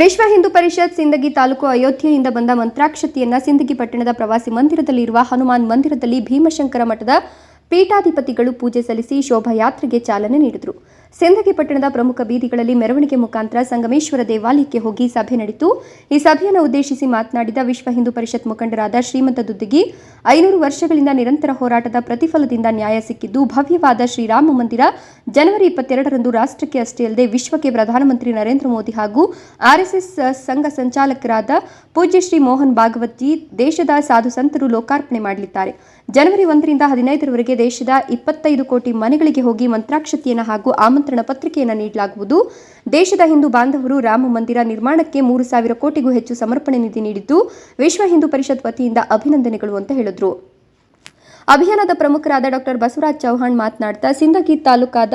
ವಿಶ್ವ ಹಿಂದೂ ಪರಿಷತ್ ಸಿಂದಗಿ ತಾಲೂಕು ಅಯೋಧ್ಯೆಯಿಂದ ಬಂದ ಮಂತ್ರಾಕ್ಷತೆಯನ್ನ ಸಿಂದಗಿ ಪಟ್ಟಣದ ಪ್ರವಾಸಿ ಮಂದಿರದಲ್ಲಿರುವ ಹನುಮಾನ್ ಮಂದಿರದಲ್ಲಿ ಭೀಮಶಂಕರ ಮಠದ ಪೀಠಾಧಿಪತಿಗಳು ಪೂಜೆ ಸಲ್ಲಿಸಿ ಶೋಭಾಯಾತ್ರೆಗೆ ಚಾಲನೆ ನೀಡಿದರು. ಸಿಂದಗಿ ಪಟ್ಟಣದ ಪ್ರಮುಖ ಬೀದಿಗಳಲ್ಲಿ ಮೆರವಣಿಗೆ ಮುಖಾಂತರ ಸಂಗಮೇಶ್ವರ ದೇವಾಲಯಕ್ಕೆ ಹೋಗಿ ಸಭೆ ನಡೆಯಿತು. ಈ ಸಭೆಯನ್ನು ಉದ್ದೇಶಿಸಿ ಮಾತನಾಡಿದ ವಿಶ್ವ ಹಿಂದೂ ಪರಿಷತ್ ಮುಖಂಡರಾದ ಶ್ರೀಮಂತ ದುದ್ದಿಗಿ, ಐನೂರು ವರ್ಷಗಳಿಂದ ನಿರಂತರ ಹೋರಾಟದ ಪ್ರತಿಫಲದಿಂದ ನ್ಯಾಯ ಸಿಕ್ಕಿದ್ದು ಭವ್ಯವಾದ ಶ್ರೀರಾಮ ಮಂದಿರ. ಜನವರಿ ಇಪ್ಪತ್ತೆರಡರಂದು ರಾಷ್ಟ್ರಕ್ಕೆ ಅಷ್ಟೇ ಅಲ್ಲದೆ ವಿಶ್ವಕ್ಕೆ ಪ್ರಧಾನಮಂತ್ರಿ ನರೇಂದ್ರ ಮೋದಿ ಹಾಗೂ ಆರ್ಎಸ್ಎಸ್ ಸಂಘ ಸಂಚಾಲಕರಾದ ಪೂಜ್ಯ ಶ್ರೀ ಮೋಹನ್ ಭಾಗವತ್ಜಿ ದೇಶದ ಸಾಧು ಸಂತರು ಲೋಕಾರ್ಪಣೆ ಮಾಡಲಿದ್ದಾರೆ. ಜನವರಿ ಒಂದರಿಂದ ಹದಿನೈದರವರೆಗೆ ದೇಶದ ಇಪ್ಪತ್ತೈದು ಕೋಟಿ ಮನೆಗಳಿಗೆ ಹೋಗಿ ಮಂತ್ರಾಕ್ಷತೆಯನ್ನು ಹಾಗೂ ಆಮಂತ್ರಣ ಪತ್ರಿಕೆಯನ್ನು ನೀಡಲಾಗುವುದು. ದೇಶದ ಹಿಂದೂ ಬಾಂಧವರು ರಾಮ ಮಂದಿರ ನಿರ್ಮಾಣಕ್ಕೆ ಮೂರು ಸಾವಿರ ಕೋಟಿಗೂ ಹೆಚ್ಚು ಸಮರ್ಪಣೆ ನಿಧಿ ನೀಡಿದ್ದು, ವಿಶ್ವ ಹಿಂದೂ ಪರಿಷತ್ ವತಿಯಿಂದ ಅಭಿನಂದನೆಗಳು ಅಂತ ಹೇಳಿದ್ರು. ಅಭಿಯಾನದ ಪ್ರಮುಖರಾದ ಡಾಕ್ಟರ್ ಬಸವರಾಜ್ ಚೌಹಾಣ್ ಮಾತನಾಡ್ತಾ ಸಿಂಧಗಿ ತಾಲೂಕಾದ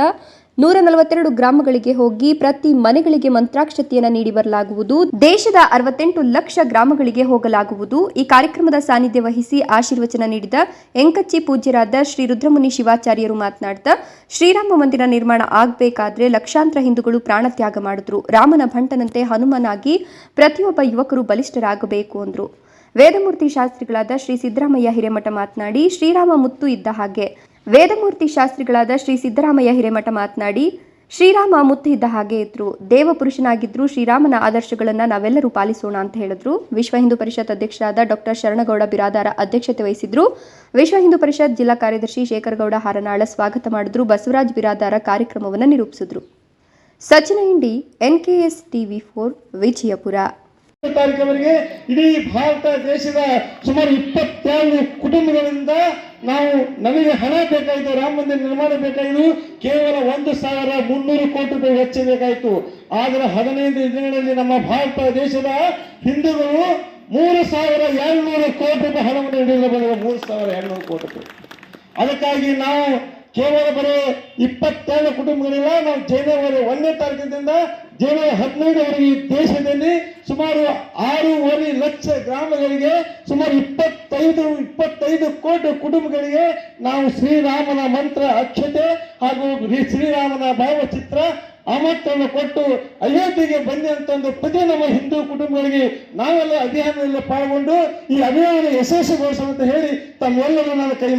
ನೂರ ನಲವತ್ತೆರಡು ಗ್ರಾಮಗಳಿಗೆ ಹೋಗಿ ಪ್ರತಿ ಮನೆಗಳಿಗೆ ಮಂತ್ರಾಕ್ಷತೆಯನ್ನು ನೀಡಿ ಬರಲಾಗುವುದು. ದೇಶದ ಅರವತ್ತೆಂಟು ಲಕ್ಷ ಗ್ರಾಮಗಳಿಗೆ ಹೋಗಲಾಗುವುದು. ಈ ಕಾರ್ಯಕ್ರಮದ ಸಾನ್ನಿಧ್ಯ ವಹಿಸಿ ಆಶೀರ್ವಚನ ನೀಡಿದ ಎಂಕಚ್ಚಿ ಪೂಜ್ಯರಾದ ಶ್ರೀ ರುದ್ರಮುನಿ ಶಿವಾಚಾರ್ಯರು ಮಾತನಾಡ್ತಾ, ಶ್ರೀರಾಮ ಮಂದಿರ ನಿರ್ಮಾಣ ಆಗಬೇಕಾದ್ರೆ ಲಕ್ಷಾಂತರ ಹಿಂದೂಗಳು ಪ್ರಾಣತ್ಯಾಗ ಮಾಡಿದ್ರು. ರಾಮನ ಭಂಟನಂತೆ ಹನುಮನಾಗಿ ಪ್ರತಿಯೊಬ್ಬ ಯುವಕರು ಬಲಿಷ್ಠರಾಗಬೇಕು ಅಂದ್ರು. ವೇದಮೂರ್ತಿ ಶಾಸ್ತ್ರಿಗಳಾದ ಶ್ರೀ ಸಿದ್ದರಾಮಯ್ಯ ಹಿರೇಮಠ ಮಾತನಾಡಿ, ಶ್ರೀರಾಮ ಮುತ್ತು ಇದ್ದ ಹಾಗೆ ವೇದಮೂರ್ತಿ ಶಾಸ್ತ್ರಿಗಳಾದ ಶ್ರೀ ಸಿದ್ದರಾಮಯ್ಯ ಹಿರೇಮಠ ಮಾತನಾಡಿ, ಶ್ರೀರಾಮ ಮುತ್ತು ಇದ್ದ ಹಾಗೆ ಇದ್ರು, ದೇವಪುರುಷನಾಗಿದ್ರು, ಶ್ರೀರಾಮನ ಆದರ್ಶಗಳನ್ನು ನಾವೆಲ್ಲರೂ ಪಾಲಿಸೋಣ ಅಂತ ಹೇಳಿದ್ರು. ವಿಶ್ವ ಹಿಂದೂ ಪರಿಷತ್ ಅಧ್ಯಕ್ಷರಾದ ಡಾಕ್ಟರ್ ಶರಣಗೌಡ ಬಿರಾದಾರ ಅಧ್ಯಕ್ಷತೆ ವಹಿಸಿದ್ರು. ವಿಶ್ವ ಹಿಂದೂ ಪರಿಷತ್ ಜಿಲ್ಲಾ ಕಾರ್ಯದರ್ಶಿ ಶೇಖರಗೌಡ ಹಾರನಾಳ ಸ್ವಾಗತ ಮಾಡಿದ್ರು. ಬಸವರಾಜ್ ಬಿರಾದಾರ ಕಾರ್ಯಕ್ರಮವನ್ನು ನಿರೂಪಿಸಿದ್ರು. Sachin Indi NKS TV four, Vijayapura. ತಾರೀಕವರೆಗೆ ಇಡೀ ಭಾರತ ದೇಶದ ಸುಮಾರು ಇಪ್ಪತ್ತೆರಡು ಕುಟುಂಬಗಳಿಂದ ನಾವು ನಮಗೆ ಹಣ ಬೇಕಾಯಿತು, ರಾಮ ಮಂದಿರ ನಿರ್ಮಾಣ ಬೇಕಾಯಿತು, ಕೇವಲ ಒಂದು ಸಾವಿರ ಮುನ್ನೂರು ಕೋಟಿ ರೂಪಾಯಿ ವೆಚ್ಚ ಬೇಕಾಯಿತು. ಆದರೆ ಹದಿನೈದು ದಿನಗಳಲ್ಲಿ ನಮ್ಮ ಭಾರತ ದೇಶದ ಹಿಂದೂಗಳು ಮೂರು ಸಾವಿರ ಎರಡ್ನೂರು ಕೋಟಿ ರೂಪಾಯಿ ಹಣವನ್ನು ಹಿಡಿದು ಬಂದಿದೆ ಮೂರು ಸಾವಿರ ಎರಡ್ನೂರು ಕೋಟಿ ರೂಪಾಯಿ. ಅದಕ್ಕಾಗಿ ನಾವು ಕೇವಲ ಬರೀ ಇಪ್ಪತ್ತೆರಡು ಕುಟುಂಬಗಳಿಲ್ಲ. ನಾವು ಜನವರಿ ಒಂದನೇ ತಾರೀಕಿನಿಂದ ಜನವರಿ ಹದಿನೈದವರೆಗೆ ಈ ದೇಶದಲ್ಲಿ ಸುಮಾರು ಆರೂವರೆ ಲಕ್ಷ ಗ್ರಾಮಗಳಿಗೆ, ಸುಮಾರು ಇಪ್ಪತ್ತೈದು ಇಪ್ಪತ್ತೈದು ಕೋಟಿ ಕುಟುಂಬಗಳಿಗೆ ನಾವು ಶ್ರೀರಾಮನ ಮಂತ್ರ, ಅಕ್ಷತೆ ಹಾಗೂ ಶ್ರೀ- ಶ್ರೀರಾಮನ ಭಾವಚಿತ್ರ ಆಮಂತ್ರಣ ಕೊಟ್ಟು ಅಯೋಧ್ಯೆಗೆ ಬಂದಂತ ಒಂದು ಪ್ರತಿ ನಮ್ಮ ಹಿಂದೂ ಕುಟುಂಬಗಳಿಗೆ ನಾವೆಲ್ಲ ಅಭಿಯಾನದಲ್ಲಿ ಪಾಲ್ಗೊಂಡು ಈ ಅಭಿಯಾನ ಯಶಸ್ವಿಗೊಳಿಸುವಂತ ಹೇಳಿ ತಮ್ಮೆಲ್ಲರೂ ನಾನು ಕೈ